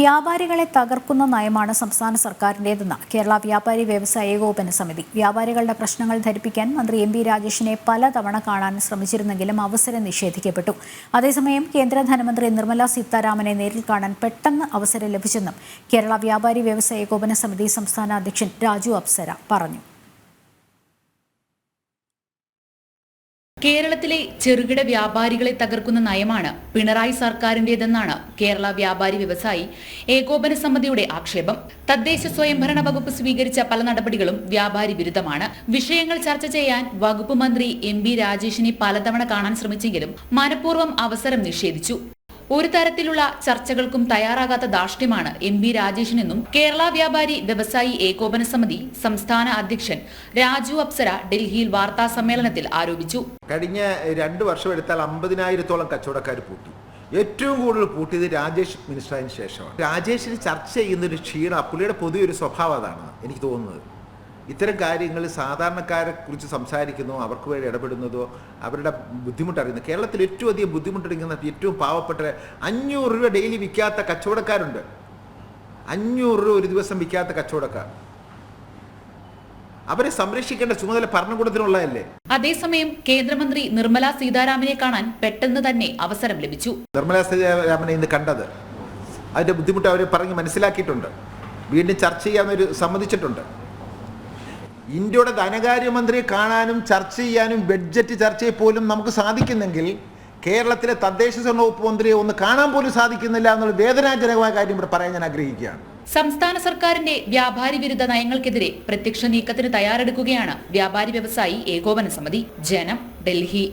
വ്യാപാരികളെ തകർക്കുന്ന നയമാണ് സംസ്ഥാന സർക്കാരിന്റെതെന്ന് കേരള വ്യാപാരി വ്യവസായ ഏകോപന സമിതി. വ്യാപാരികളുടെ പ്രശ്നങ്ങൾ ധരിപ്പിക്കാൻ മന്ത്രി എം പി രാജേഷിനെ പലതവണ കാണാൻ ശ്രമിച്ചിരുന്നെങ്കിലും അവസരം നിഷേധിക്കപ്പെട്ടു. അതേസമയം കേന്ദ്ര ധനമന്ത്രി നിർമ്മല സീതാരാമനെ നേരിൽ കാണാൻ പെട്ടെന്ന് അവസരം ലഭിച്ചെന്നും കേരള വ്യാപാരി വ്യവസായ ഏകോപന സമിതി സംസ്ഥാന അധ്യക്ഷൻ രാജു അപ്സര പറഞ്ഞു. കേരളത്തിലെ ചെറുകിട വ്യാപാരികളെ തകർക്കുന്ന നയമാണ് പിണറായി സർക്കാരിന്റേതെന്നാണ് കേരള വ്യാപാരി വ്യവസായി ഏകോപന സമിതിയുടെ ആക്ഷേപം. തദ്ദേശ സ്വയംഭരണ വകുപ്പ് സ്വീകരിച്ച പല നടപടികളും വ്യാപാരി വിരുദ്ധമാണ്. വിഷയങ്ങൾ ചർച്ച ചെയ്യാൻ വകുപ്പ് മന്ത്രി എം ബി രാജേഷിനെ പലതവണ കാണാൻ ശ്രമിച്ചെങ്കിലും മനഃപൂർവം അവസരം നിഷേധിച്ചു. ഒരു തരത്തിലുള്ള ചർച്ചകൾക്കും തയ്യാറാകാത്ത ദാഷ്ട്യമാണ് എം ബി രാജേഷിനെന്നും കേരള വ്യാപാരി വ്യവസായി ഏകോപന സമിതി സംസ്ഥാന അധ്യക്ഷൻ രാജു അപ്സര ഡൽഹിയിൽ വാർത്താ സമ്മേളനത്തിൽ ആരോപിച്ചു. കഴിഞ്ഞ രണ്ട് വർഷം എടുത്താൽ അമ്പതിനായിരത്തോളം കച്ചവടക്കാർ പൂട്ടി. ഏറ്റവും കൂടുതൽ പൂട്ടിയത് രാജേഷ് മിനിസ്റ്ററായതിനു ശേഷമാണ്. രാജേഷിന് ചർച്ച ചെയ്യുന്നൊരു ക്ഷീണം പുള്ളിയുടെ പൊതുവെ ഒരു സ്വഭാവം അതാണ് എനിക്ക് തോന്നുന്നത്. ഇത്തരം കാര്യങ്ങൾ സാധാരണക്കാരെ കുറിച്ച് സംസാരിക്കുന്നതോ അവർക്ക് വേണ്ടി ഇടപെടുന്നതോ അവരുടെ ബുദ്ധിമുട്ടറിയുന്നത് കേരളത്തിൽ ഏറ്റവും അധികം ബുദ്ധിമുട്ടറിയുന്ന ഏറ്റവും പാവപ്പെട്ട അഞ്ഞൂറ് രൂപ ഡെയിലി വിൽക്കാത്ത കച്ചവടക്കാരുണ്ട്. അഞ്ഞൂറ് രൂപ ഒരു ദിവസം വിൽക്കാത്ത കച്ചവടക്കാർ. അവരെ സംരക്ഷിക്കേണ്ട ചുമതല ഭരണകൂടത്തിനുള്ളതല്ലേ? അതേസമയം കേന്ദ്രമന്ത്രി നിർമ്മല സീതാരാമനെ കാണാൻ പെട്ടെന്ന് തന്നെ അവസരം ലഭിച്ചു. നിർമ്മല സീതാരാമനെ ഇന്ന് കണ്ടത്. അതിന്റെ ബുദ്ധിമുട്ട് അവർ പറഞ്ഞ് മനസ്സിലാക്കിയിട്ടുണ്ട്. വീണ്ടും ചർച്ച ചെയ്യാമെന്നൊരു സമ്മതിച്ചിട്ടുണ്ട്. ഇന്ത്യയുടെ ധനകാര്യമന്ത്രിയെ കാണാനും ചർച്ച ചെയ്യാനും ബഡ്ജറ്റ് ചർച്ചയിൽ പോലും നമുക്ക് സാധിക്കുന്നെങ്കിൽ കേരളത്തിലെ തദ്ദേശ സ്വയംഭരണ വകുപ്പ് മന്ത്രിയെ ഒന്ന് കാണാൻ പോലും സാധിക്കുന്നില്ല എന്നുള്ള വേദനാജനകമായ കാര്യം ഇവിടെ പറയാൻ ഞാൻ ആഗ്രഹിക്കുകയാണ്. സംസ്ഥാന സർക്കാരിന്റെ വ്യാപാരി വിരുദ്ധ നയങ്ങൾക്കെതിരെ പ്രത്യക്ഷ നീക്കത്തിന് തയ്യാറെടുക്കുകയാണ് വ്യാപാരി വ്യവസായി ഏകോപന സമിതി ജനം ഡൽഹി.